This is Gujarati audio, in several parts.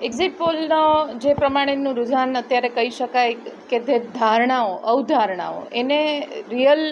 એક્ઝિટ પોલનો જે પ્રમાણેનું રુઝાન અત્યારે કહી શકાય કે તે ધારણાઓ અવધારણાઓ એને રિયલ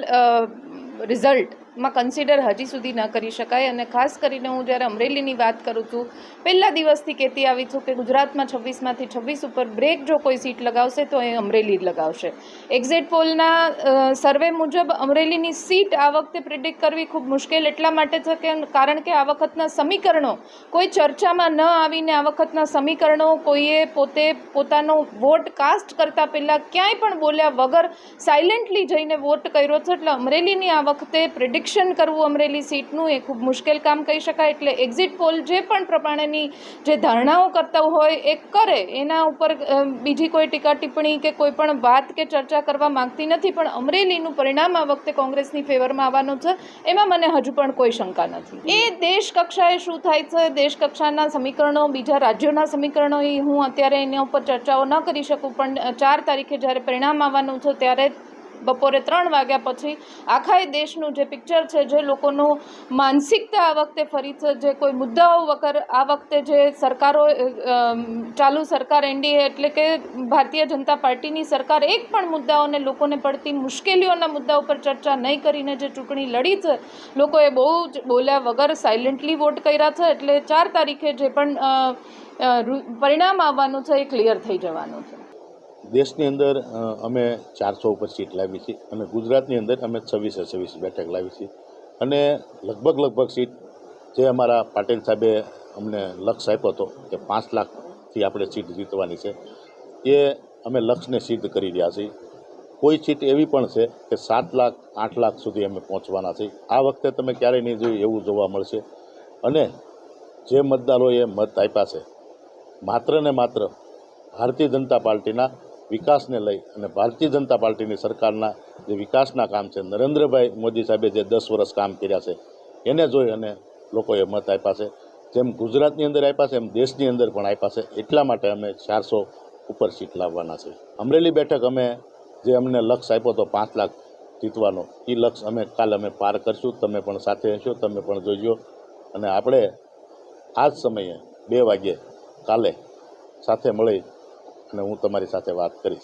રિઝલ્ટમાં કન્સિડર હજી સુધી ન કરી શકાય અને ખાસ કરીને હું જ્યારે અમરેલીની વાત કરું છું, પહેલા દિવસથી કહેતી આવી છું કે ગુજરાતમાં છવ્વીસમાંથી છવ્વીસ ઉપર બ્રેક જો કોઈ સીટ લગાવશે તો એ અમરેલી લગાવશે. એક્ઝિટ પોલના સર્વે મુજબ અમરેલીની સીટ આ વખતે પ્રિડિક્ટ કરવી ખૂબ મુશ્કેલ એટલા માટે છે કે, કારણ કે આ વખતના સમીકરણો કોઈ ચર્ચામાં ન આવીને આ વખતના સમીકરણો કોઈએ પોતે પોતાનો વોટ કાસ્ટ કરતાં પહેલાં ક્યાંય પણ બોલ્યા વગર સાયલેન્ટલી જઈને વોટ કર્યો છે. એટલે અમરેલીની આ વખતે પ્રિડિક્શન કરવું અમરેલી સીટનું એ ખૂબ મુશ્કેલ કામ કહી શકાય. એટલે એક્ઝિટ પોલ જે પણ પ્રમાણેની જે ધારણાઓ કરતા હોય એ કરે. એના ઉપર બીજી કોઈ ટીકા ટિપ્પણી કે કોઈ પણ વાત કે ચર્ચા કરવા માંગતી નથી. પણ અમરેલીનું પરિણામ આ વખતે કોંગ્રેસની ફેવરમાં આવવાનું છે. એમાં મને હજુ પણ કોઈ શંકા નથી. એ દેશ કક્ષાએ શું થાય છે? દેશ કક્ષાના સમીકરણો, બીજા રાજ્યોના સમીકરણો એ હું અત્યારે એના ઉપર ચર્ચાઓ ન કરી શકું. પણ ચાર તારીખે જ્યારે પરિણામ આવવાનું છે, ત્યારે બપોરે ત્રણ વાગ્યા પછી આખા એ દેશનું જે પિક્ચર છે, જે લોકોનું માનસિકતા આ વખતે ફરી છે, જે કોઈ મુદ્દાઓ વગર આ વખતે જે સરકારો ચાલુ સરકાર એનડીએ એટલે કે ભારતીય જનતા પાર્ટીની સરકાર એક પણ મુદ્દાઓને લોકોને પડતી મુશ્કેલીઓના મુદ્દા ઉપર ચર્ચા નહીં કરીને જે ચૂંટણી લડી છે, લોકોએ બહુ જ બોલ્યા વગર સાયલેન્ટલી વોટ કર્યા છે, એટલે ચાર તારીખે જે પણ પરિણામ આવવાનું છે એ ક્લિયર થઈ જવાનું છે. દેશની અંદર અમે ચારસો ઉપર સીટ લાવી છે અને ગુજરાતની અંદર અમે છવ્વીસે છવ્વીસ બેઠક લાવી છે. અને લગભગ લગભગ સીટ જે અમારા પાટીલ સાહેબે અમને લક્ષ્ય આપ્યો હતો કે પાંચ લાખથી આપણે સીટ જીતવાની છે, એ અમે લક્ષ્યને સિદ્ધ કરી રહ્યા છીએ. કોઈ સીટ એવી પણ છે કે સાત લાખ, આઠ લાખ સુધી અમે પહોંચવાના છીએ આ વખતે તમે ક્યારેય નહીં જોયું, એવું જોવા મળશે. અને જે મતદારોએ મત આપ્યા છે, માત્ર ને માત્ર ભારતીય જનતા પાર્ટીના વિકાસને લઈ અને ભારતીય જનતા પાર્ટીની સરકારના જે વિકાસના કામ છે, નરેન્દ્રભાઈ મોદી સાહેબે જે દસ વર્ષ કામ કર્યા છે, એને જોઈ અને લોકોએ મત આપ્યા છે. જેમ ગુજરાતની અંદર આપ્યા છે, એમ દેશની અંદર પણ આપ્યા છે. એટલા માટે અમે ચારસો ઉપર સીટ લાવવાના છે. અમરેલી બેઠક અમે જે અમને લક્ષ્ય આપ્યો હતો, પાંચ લાખ જીતવાનો, એ લક્ષ્ય અમે કાલે અમે પાર કરશું. તમે પણ સાથે હશો, તમે પણ જોઈજો અને આપણે આ જ સમયે બે વાગ્યે કાલે સાથે મળી અને હું તમારી સાથે વાત કરીશ.